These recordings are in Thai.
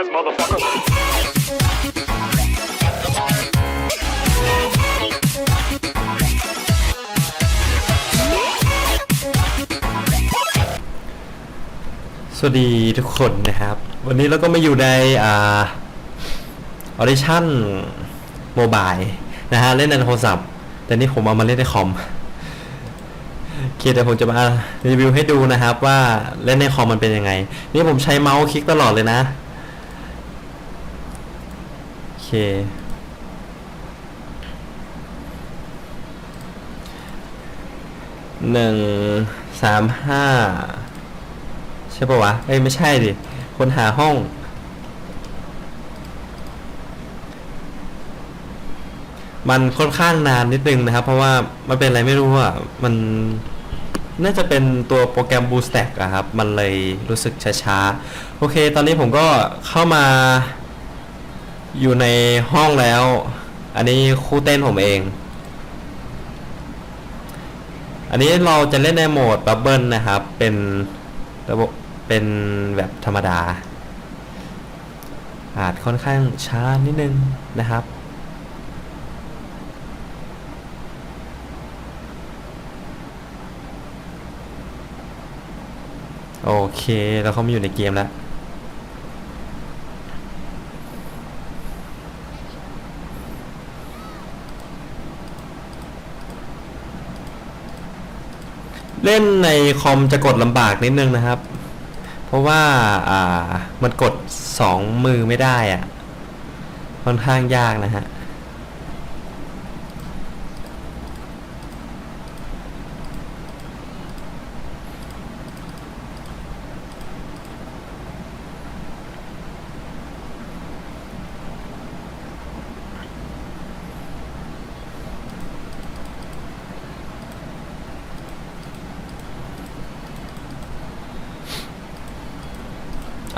surprise, motherfucker. สวัสดีทุกคนนะครับ วันนี้เราก็มาอยู่ในอ่าออดิชั่นโมบายนะฮะ เล่นในโทรศัพท์ แต่นี่ผมเอามาเล่นในคอมโอเคเดี๋ยวผมจะมารีวิวให้ดูนะครับ ว่าเล่นในคอมมันเป็นยังไง นี่ผมใช้เมาส์คลิกตลอดเลยนะ เคหนึ่งสามห้าใช่ปะวะ เอ้ย ไม่ใช่ดิ คนหาห้อง มันค่อนข้างนานนิดนึงนะครับ เพราะว่ามันเป็นอะไรไม่รู้อะ มันน่าจะเป็นตัวโปรแกรม BoostStack อะครับ มันเลยรู้สึกช้าๆ โอเค ตอนนี้ผมก็เข้ามา อยู่ในห้องแล้ว อันนี้คู่เต้นผมเอง อันนี้เราจะเล่นในโหมดบับเบิลนะครับ เป็นระบบเป็นแบบธรรมดา อาจค่อนข้างช้านิดนึงนะครับ โอเคเราเขามาอยู่ในเกมแล้ว เล่นในคอมจะกดลำบากนิดนึงนะครับ เพราะว่าอ่ามันกดสองมือไม่ได้อะค่อนข้างยากนะฮะ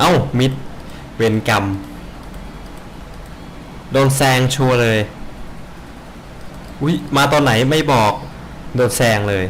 เอ้า มิด เวนกรรม โดนแซงชัวเลย อุ้ยมาตอนไหนไม่บอก โดนแซงเลย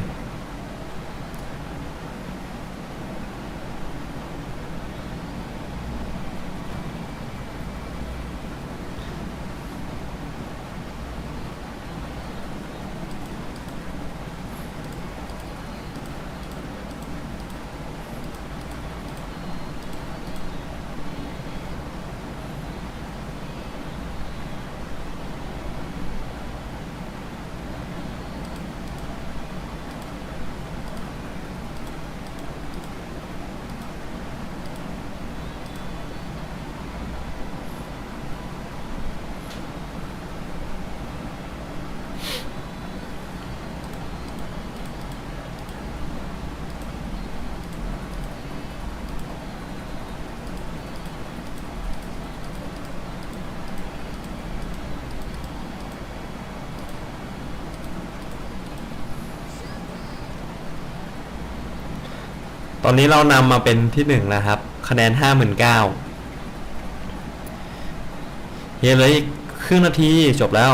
ตอนนี้เรานำมาเป็นที่หนึ่งแล้วครับ คะแนนห้าหมื่นเก้าเฮียเหลยอีกครึ่งนาทีจบแล้ว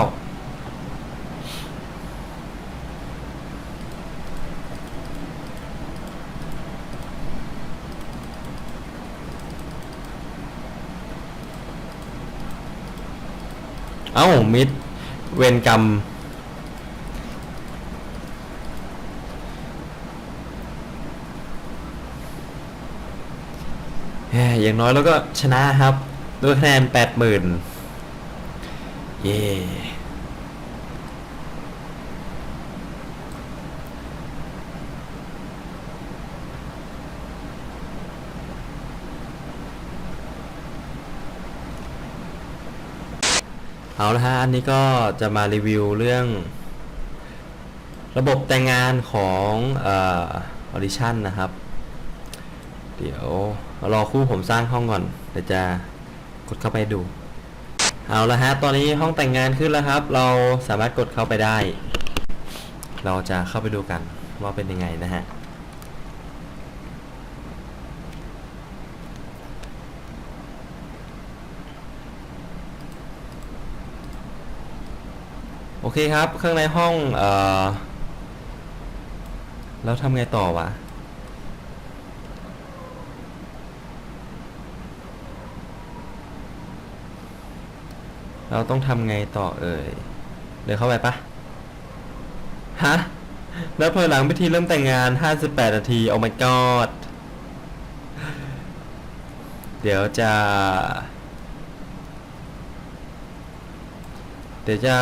เอ้า มิด เวนกรรม แหม อย่างน้อยเราก็ชนะครับ ด้วยคะแนนแปดหมื่นเย่เอาละฮะ อันนี้ก็จะมารีวิวเรื่อง ระบบแต่งงานของออดิชั่นนะครับ เดี๋ยวรอคู่ผมสร้างห้องก่อนเดี๋ยวจะกดเข้าไปดู เอาละฮะ ตอนนี้ห้องแต่งงานขึ้นแล้วครับ เราสามารถกดเข้าไปได้ เราจะเข้าไปดูกันว่าเป็นยังไงนะฮะโอเคครับ ข้างในห้อง เอ่อ แล้วทำไงต่อวะ เราต้องทำไงต่อเอ่ยเดินเข้าไปปะฮะแล้วพอหลังพิธีเริ่มแต่งงาน 58 นาทีโอ้ my god เดี๋ยวจะ เดี๋ยวจะ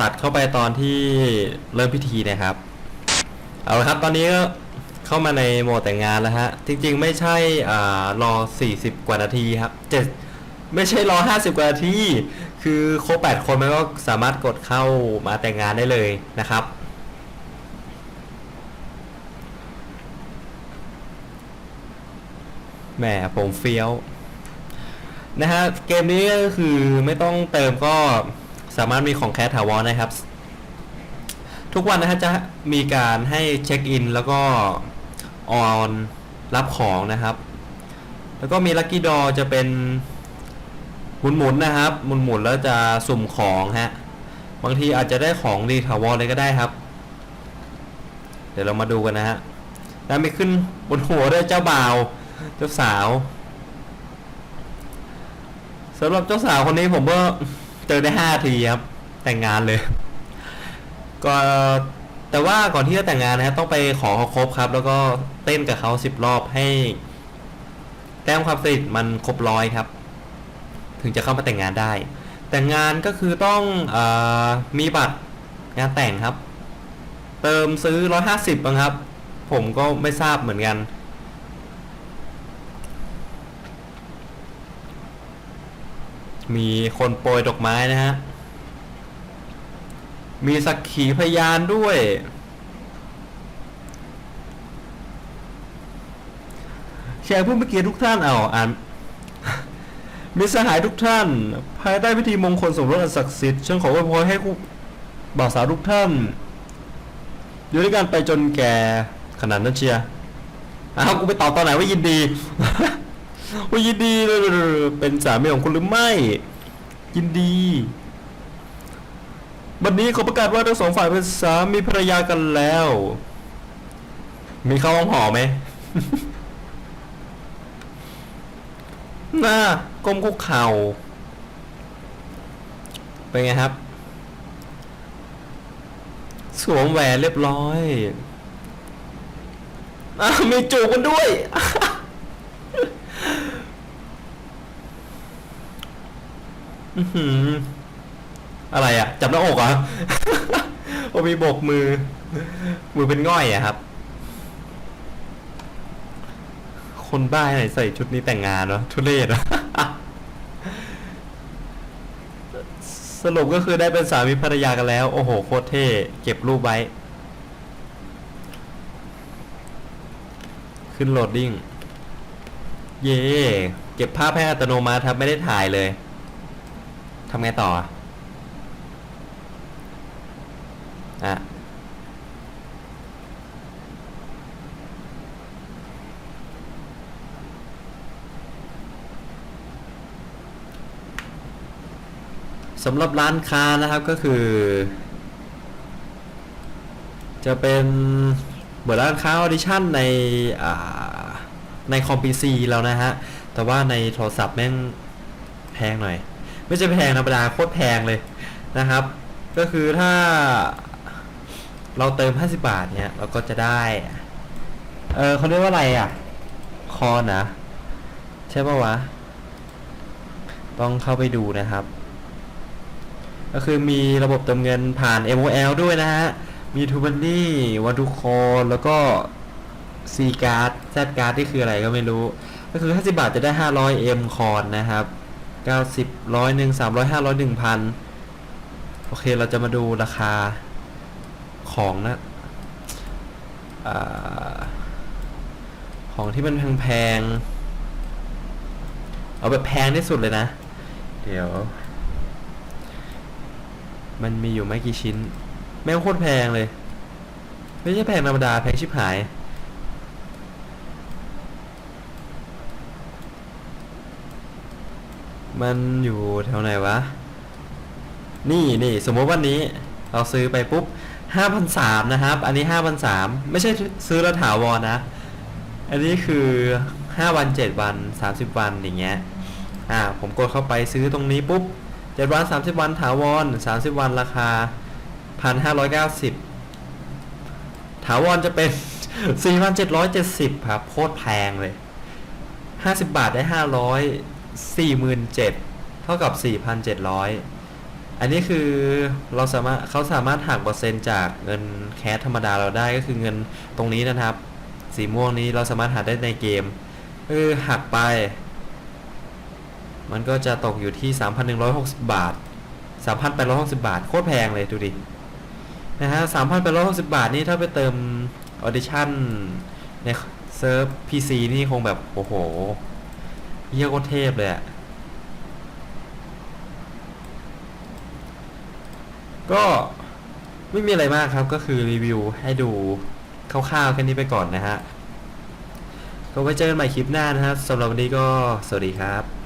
ตัดเข้าไปตอนที่เริ่มพิธีนะครับ เอาละครับตอนนี้ก็เข้ามาในโหมดแต่งงานแล้วฮะ จริงๆไม่ใช่อ่ารอ 40 กว่านาทีครับเจ็ด ไม่ใช่รอ 50 กว่านาที คือครบ 8 คนมันก็สามารถกดเข้ามาแต่งงานได้เลยนะครับ แหมผมเฟี้ยว นะฮะ เกมนี้ก็คือไม่ต้องเติมก็สามารถมีของแคสถาวรนะครับ ทุกวันนะฮะจะมีการให้เช็คอินแล้วก็ออนรับของนะครับ แล้วก็มีลั c กี้ดอจะเป็น หมุนๆนนะครับ หมุนๆแล้วจะสุ่มของฮะ บางทีอาจจะได้ของดีถาวรเลยก็ได้ครับ เดี๋ยวเรามาดูกันนะฮะแล้วมีขึ้นบนหัวด้วยเจ้าบ่าว เจ้าสาวสำหรับเจ้าสาวคนนี้ผมก็เจอได้ห้าทีครับ แต่งงานเลย ก็แต่ว่าก่อนที่จะแต่งงานนะครับต้องไปขอเขาครบครับ แล้วก็เต้นกับเขาสิบรอบให้ แต้มความสนิทมันครบร้อยครับ ถึงจะเข้ามาแต่งงานได้ แต่งงานก็คือต้องอมีบัตรงานแต่งครับ เติมซื้อร้อยหาสิบาครับ ผมก็ไม่ทราบเหมือนกัน มีคนโปรยดอกไม้นะฮะ มีสักขีพยานด้วยแขกผู้มีเกียรติทุกท่านเอาอ่าน มิสหายทุกท่าน ภายใต้พิธีมงคลสมรสอันศักดิ์สิทธิ์ฉันขออวยพรให้คู่บ่าวสาวทุกท่านอยู่ด้วยกันไปจนแก่ขนาดนั้นเชียร์อ้าวกูไปตอบตอนไหนว่ายินดี ว่ายินดีเลยเป็นสามีของคุณหรือไม่ ยินดีวันนี้เขอประกาศว่าทั้งสองฝ่ายเป็นสามีภรรยากันแล้ว มีเข้าห้องหอไหม หน้าก้มคุกเข่าเป็นไงครับ สวมแหวนเรียบร้อยอมีจูบกันด้วยอืออะไรอะจับหน้าอกเหรอโอมีโบกมือ มือเป็นง่อยอะครับ คนบ้าไหนใส่ชุดนี้แต่งงานวะทุเรศอะสรุปก็คือได้เป็นสามีภรรยากันแล้ว โอ้โห โคตรเท่ เก็บรูปไว้ ขึ้นโหลดดิ้ง เย่เก็บภาพให้อัตโนมัติครับไม่ได้ถ่ายเลยทำไงต่อ อะ สำหรับร้านค้านะครับก็คือ จะเป็นเหมือนร้านค้าออดิชั่นในในคอมพิวซีแล้วนะฮะ แต่ว่าในโทรศัพท์แม่งแพงหน่อย ไม่ใช่แพงธรรมดาโคตรแพงเลยนะครับ ก็คือถ้าเราเติม 50 บาทเนี่ย เราก็จะได้ เออเขาเรียกว่าอะไรอะ คอนนะใช่ป่าวะ ต้องเข้าไปดูนะครับ ก็คือมีระบบเติมเงินผ่าน MOL ด้วยนะฮะ มีทูบันนี่วันทุคอนแล้วก็ C card Z card ที่คืออะไรก็ไม่รู้ ก็คือ 50 บาทจะได้ 500 M คอนนะครับ 90 ร้อยหนึ่ง300 500 1,000โอเคเราจะมาดูราคาของนะอของที่มันแพงๆเอาแบบแพงที่สุดเลยนะ เดี๋ยว มันมีอยู่ไม่กี่ชิ้น แม่งโคตรแพงเลย ไม่ใช่แพงธรรมดาแพงชิบหาย มันอยู่แถวไหนวะ นี่นี่สมมติวันนี้ เราซื้อไปปุ๊บห้าพันสามนะครับ อันนี้ห้าพันสามไม่ใช่ซื้อแล้วถาวรนะ อันนี้คือห้าวันเจ็ดวันสามสิบวันอย่างเงี้ย อ่า ผมกดเข้าไปซื้อตรงนี้ปุ๊บ 7วัน30วันถาวร30วันราคา1,590ถาวรจะเป็น4,770ครับโคตรแพงเลย50บาทได้500 47,000เท่ากับ4,700อันนี้คือเราสามารถเขาสามารถหักเปอร์เซ็นต์จากเงินแคสธรรมดาเราได้ก็คือเงินตรงนี้นะครับ สีม่วงนี้เราสามารถหักได้ในเกมคือหักไป มันก็จะตกอยู่ที่ 3,160 บาท 3,860 บาท โคตรแพงเลยดูดิ นะฮะ 3,860 บาทนี่ถ้าไปเติมออดิชั่นในเซิร์ฟ PC นี่คงแบบ โอ้โห เยี่ยโคตรเทพเลยอะก็ไม่มีอะไรมากครับก็คือรีวิวให้ดูคร่าวๆแค่นี้ไปก่อนนะฮะ ก็ไว้เจอกันใหม่คลิปหน้านะฮะสำหรับวันนี้ก็สวัสดีครับ